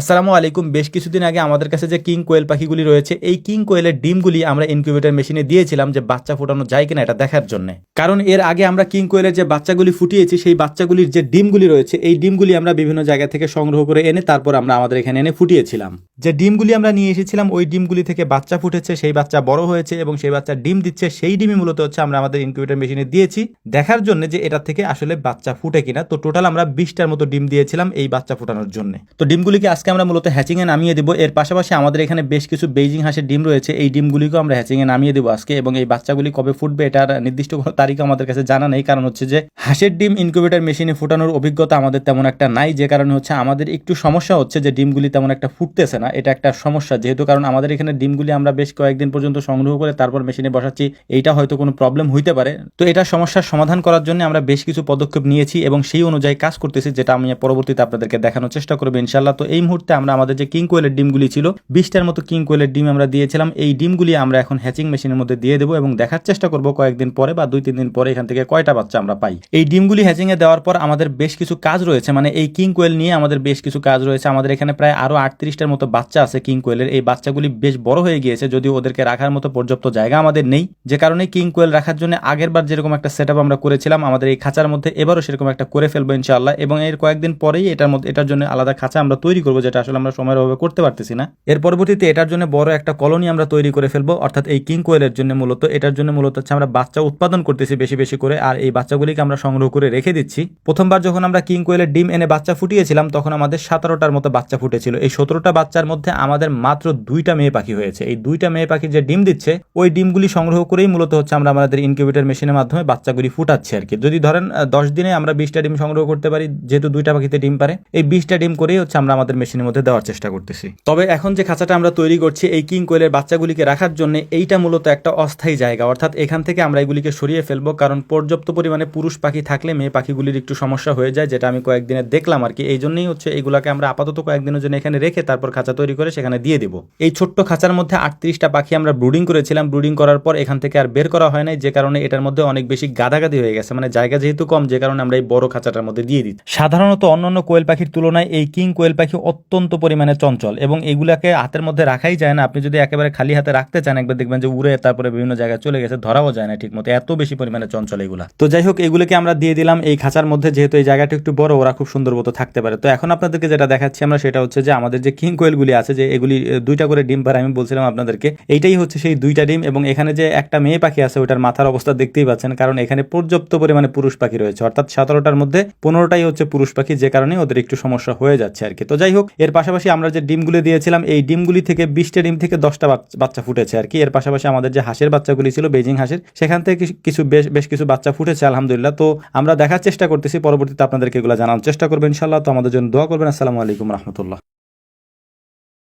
আসসালামু আলাইকুম। বেশ কিছুদিন আগে আমাদের কাছে যে কিং কোয়েল পাখিগুলি রয়েছে, এই কিং কোয়েলের ডিমগুলি আমরা ইনকিউবেটর মেশিনে দিয়েছিলাম যে বাচ্চা ফোটানো যায় কিনা এটা দেখার জন্য। কারণ এর আগে আমরা কিং কোয়েলের যে বাচ্চাগুলি ফুটিয়েছি, সেই বাচ্চাগুলির যে ডিমগুলি রয়েছে, এই ডিমগুলি আমরা বিভিন্ন জায়গা থেকে সংগ্রহ করে এনে তারপর আমরা আমাদের এখানে এনে ফুটিয়েছিলাম। যে ডিমগুলি আমরা নিয়ে এসেছিলাম, ওই ডিমগুলি থেকে বাচ্চা ফুটেছে, সেই বাচ্চা বড় হয়েছে এবং সেই বাচ্চা ডিম দিচ্ছে, সেই ডিমই মূলত হচ্ছে আমরা আমাদের ইনকিউবেটর মেশিনে দিয়েছি। দেখার জন্য যে এটা থেকে আসলে বাচ্চা ফুটে কিনা, তো টোটাল আমরা বিশটার মতো ডিম দিয়েছিলাম এই বাচ্চা ফুটানোর জন্য। তো ডিমগুলিকে আজকে আমরা মূলত হ্যাচিংয়ে নামিয়ে দেবো। এর পাশাপাশি আমাদের এখানে বেশ কিছু বেইজিং হাঁসের ডিম রয়েছে। এই ডিমগুলিকেও আমরা হ্যাচিংয়ে নামিয়ে দেবো আজকে এবং এই বাচ্চাগুলি কবে ফুটবে এটার নির্দিষ্ট কোনো তারিখ আমাদের কাছে জানা নেই। কারণ হচ্ছে যে হাঁসের ডিম ইনকিউবেটর মেশিনে ফুটানোর অভিজ্ঞতা আমাদের তেমন একটা নাই। যে কারণে হচ্ছে আমাদের একটু সমস্যা হচ্ছে যে ডিমগুলি তেমন একটা ফুটতেছে না। এটা একটা সমস্যা। যেহেতু কারণ আমাদের এখানে ডিমগুলি আমরা বেশ কয়েকদিন পর্যন্ত সংগ্রহ করে তারপর মেশিনে বসাচ্ছি। এইটা হয়তো কোনো প্রবলেম হইতে পারে। তো এটা সমস্যার সমাধান করার জন্য আমরা বেশ কিছু পদক্ষেপ নিয়েছি এবং সেই অনুযায়ী কাজ করতেছি, যেটা আমি পরবর্তীতে আপনাদেরকে দেখানোর চেষ্টা করব ইনশাল্লাহ তো এই মুহূর্তে আমরা আমাদের যে কিং কোয়েলের ডিমগুলি ছিল, বিশটার মতো কিং কোয়েলের ডিম আমরা দিয়েছিলাম। এই ডিমগুলি আমরা এখন হ্যাচিং মেশিনের মধ্যে দিয়ে দেবো এবং দেখার চেষ্টা করব কয়েকদিন পরে বা দুই, তিন দিন পরে এখান থেকে কয়টা বাচ্চা আমরা পাই। এই ডিমগুলি হ্যাচিং এ দেওয়ার পর আমাদের বেশ কিছু কাজ রয়েছে। মানে এই কিং কোয়েল নিয়ে আমাদের বেশ কিছু কাজ রয়েছে। আমাদের এখানে প্রায় আরও আটত্রিশটার মতো বাচ্চা আছে কিং কোয়েলের। এই বাচ্চাগুলি বেশ বড় হয়ে গিয়েছে, যদিও ওদেরকে রাখার মতো পর্যাপ্ত জায়গা আমাদের নেই। যে কারণে কিং কোয়েল রাখার জন্য আগের বার যেরকম একটা সেট আমরা করেছিলাম, আমাদের এই খাঁচার মধ্যে এবারও সেরকম একটা করে ফেলব ইনশাআল্লাহ। এবং এর কয়েকদিন পরেই এটার মধ্যে, এটার জন্য আলাদা খাঁচা আমরা তৈরি করব যেটা আসলে আমরা সময়ের অভাবে করতে পারতেছি না। এর পরবর্তীতে এটার জন্য বড় একটা কলোনি আমরা তৈরি করে ফেলব, অর্থাৎ এই কিং কোয়েলের জন্য মূলত। এটার জন্য মূলত হচ্ছে আমরা বাচ্চা উৎপাদন করতেছি বেশি বেশি করে, আর এই বাচ্চাগুলিকে আমরা সংগ্রহ করে রেখে দিচ্ছি। প্রথমবার যখন আমরা কিং কোয়েলের ডিম এনে বাচ্চা ফুটিয়েছিলাম, তখন আমাদের সতেরোটার মতো বাচ্চা ফুটেছিল। এই সতেরোটা বাচ্চার মধ্যে আমাদের মাত্র দুইটা মেয়ে পাখি হয়েছে। এই দুইটা মেয়ে পাখি যে ডিম দিচ্ছে, ওই ডিমগুলি সংগ্রহ করেই মূলত হচ্ছে আমরা আমাদের ইনকিউবেটর মেশিনের মাধ্যমে বাচ্চাগুলি ফুটাচ্ছি আর কি। যদি ধরেন দশ দিনে আমরা বিশটা ডিম সংগ্রহ করতে পারি, যেহেতু দুইটা পাখিতে ডিম পারে, এই বিশটা ডিম করেই হচ্ছে আমরা আমাদের মেশিনের মধ্যে দেওয়ার চেষ্টা করতেছি। তবে এখন যে খাঁচাটা আমরা তৈরি করছি, এই কিং কোয়েলের বাচ্চাগুলিকে রাখার জন্য এইটা মূলত একটা অস্থায়ী জায়গা। অর্থাৎ এখান থেকে আমরা এগুলিকে সরিয়ে ফেলব, কারণ পর্যাপ্ত পরিমাণে পুরুষ পাখি থাকলে মেয়ে পাখিগুলির একটু সমস্যা হয়ে যায়, যেটা আমি কয়েকদিনে দেখলাম আর কি। এই জন্যই হচ্ছে এগুলাকে আমরা আপাতত কয়েকদিনের জন্য এখানে রেখে তারপর খাঁচা তৈরি করে সেখানে দিয়ে দিব। এই ছোট্ট খাঁচার মধ্যে আটত্রিশটা পাখি আমরা ব্রুডিং করেছিলাম। ব্রুডিং করার পর এখান থেকে আর বের করা হয় নাই, যে কারণে এটার মধ্যে অনেক বেশি গাদাগাদি হয়ে গেছে। মানে জায়গা যেহেতু কম, যে কারণে আমরা এই বড় খাঁচাটার মধ্যে দিয়ে দিই। সাধারণত অন্যান্য কোয়েল পাখির তুলনায় এই কিং কোয়েল পাখি অত্যন্ত পরিমাণে চঞ্চল এবং এগুলাকে হাতের মধ্যে রাখাই যায় না। আপনি যদি একেবারে খালি হাতে রাখতে চান, একবার দেখবেন যে উড়ে তারপরে বিভিন্ন জায়গায় চলে গেছে, ধরাও যায় না ঠিক মতো এত বেশি পরিমাণে চঞ্চল এগুলা। তো যাই হোক, এগুলোকে আমরা দিয়ে দিলাম এই খাঁচার মধ্যে, যেহেতু এই জায়গাটা একটু বড়, ওরা খুব সুন্দর মতো থাকতে পারে। তো এখন আপনাদেরকে যেটা দেখাচ্ছি আমরা, সেটা হচ্ছে যে আমাদের যে কিং কোয়েলগুলি আছে, যে এগুলি দুইটা করে ডিম পারে, আমি বলছিলাম আপনাদেরকে, এইটাই হচ্ছে সেই দুইটা ডিম এবং এখানে যে একটা মেয়ে পাখি আছে, ওটার মাথার অবস্থা দেখতেই পাচ্ছেন, কারণ এখানে পর্যাপ্ত পরিমাণে পুরুষ পাখি রয়েছে। অর্থাৎ সতেরোটার মধ্যে পনেরোটাই হচ্ছে পুরুষ পাখি, যে কারণে ওদের একটু সমস্যা হয়ে যাচ্ছে আর কি। তো যাই হোক এর পাশাপাশি আমরা যে ডিমগুলি দিয়েছিলাম, এই ডিমগুলি থেকে বিশটা ডিম থেকে দশটা বাচ- বাচ্চা ফুটেছে আর কি। এর পাশাপাশি আমাদের যে হাঁসের বাচ্চাগুলি ছিল বেজিং হাঁসের, সেখান থেকে কিছু- বেশ বেশ কিছু বাচ্চা ফুটেছে, আলহামদুলিল্লাহ। তো আমরা দেখার চেষ্টা করতেছি, পরবর্তীতে আপনাদেরকে এগুলো জানানোর চেষ্টা করবেন ইনশাল্লাহ তো আমাদের জন্য দোয়া করবেন। আসসালামু আলাইকুম রহমতুল্লাহ।